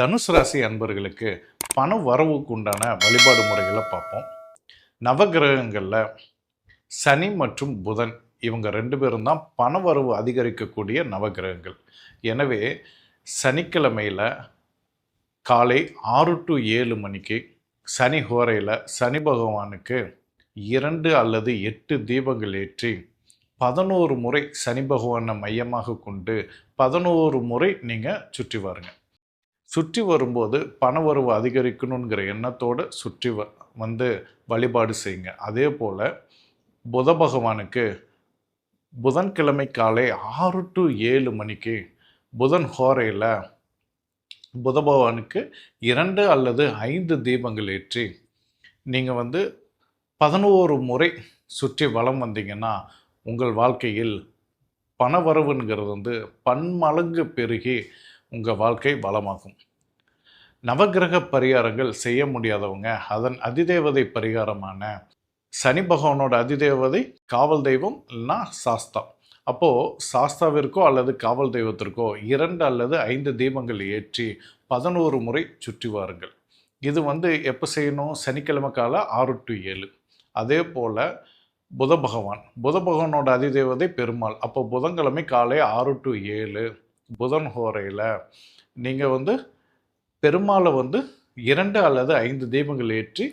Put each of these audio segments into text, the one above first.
தனுஷ் ராசி அன்பர்களுக்கு பண வரவுக்கு உண்டான வழிபாடு முறைகளை பார்ப்போம். நவகிரகங்களில் சனி மற்றும் புதன் இவங்க ரெண்டு பேரும் தான் பண வரவு அதிகரிக்கக்கூடிய நவகிரகங்கள். எனவே சனிக்கிழமையில் காலை ஆறு டு ஏழு மணிக்கு சனி ஹோரையில் சனி பகவானுக்கு இரண்டு அல்லது எட்டு தீபங்கள் ஏற்றி பதினோரு முறை சனி பகவானை மையமாக கொண்டு பதினோரு முறை நீங்கள் சுற்றி வாருங்கள் சுற்றி வரும்போது பணவரவு அதிகரிக்கணுங்கிற எண்ணத்தோடு சுற்றி வ வந்து வழிபாடு செய்யுங்க. அதே போல் புத பகவானுக்கு புதன்கிழமை காலை ஆறு டு ஏழு மணிக்கு புதன் ஹோரையில் புத பகவானுக்கு இரண்டு அல்லது ஐந்து தீபங்கள் ஏற்றி நீங்கள் வந்து பதினோரு முறை சுற்றி வளம் வந்தீங்கன்னா உங்கள் வாழ்க்கையில் பணவரவுங்கிறது வந்து பன்மடங்கு பெருகி உங்கள் வாழ்க்கை வளமாகும் நவகிரக பரிகாரங்கள் செய்ய முடியாதவங்க அதன் அதிதேவதை பரிகாரமான சனி பகவானோட அதிதேவதை காவல் தெய்வம் இல்லைன்னா சாஸ்தா. அப்போது சாஸ்தாவிற்கோ அல்லது காவல் தெய்வத்திற்கோ இரண்டு அல்லது ஐந்து தீபங்கள் ஏற்றி பதினோரு முறை சுற்றி வாருங்கள். இது வந்து எப்போ செய்யணும்? சனிக்கிழமை காலை ஆறு டு ஏழு. அதே போல் புத பகவான். புத பகவானோட அதிதேவதை பெருமாள். அப்போ புதன்கிழமை காலை ஆறு டு ஏழு. புதன் ஹோரையில் நீங்கள் வந்து பெருமாளை வந்து இரண்டு அல்லது ஐந்து தீபங்கள் ஏற்றி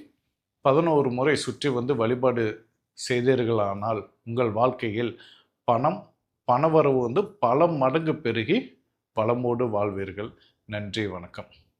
பதினோரு முறை சுற்றி வந்து வழிபாடு செய்தீர்களானால் உங்கள் வாழ்க்கையில் பணம் பணவரவு வந்து பல மடங்கு பெருகி பலமோடு வாழ்வீர்கள். நன்றி வணக்கம்.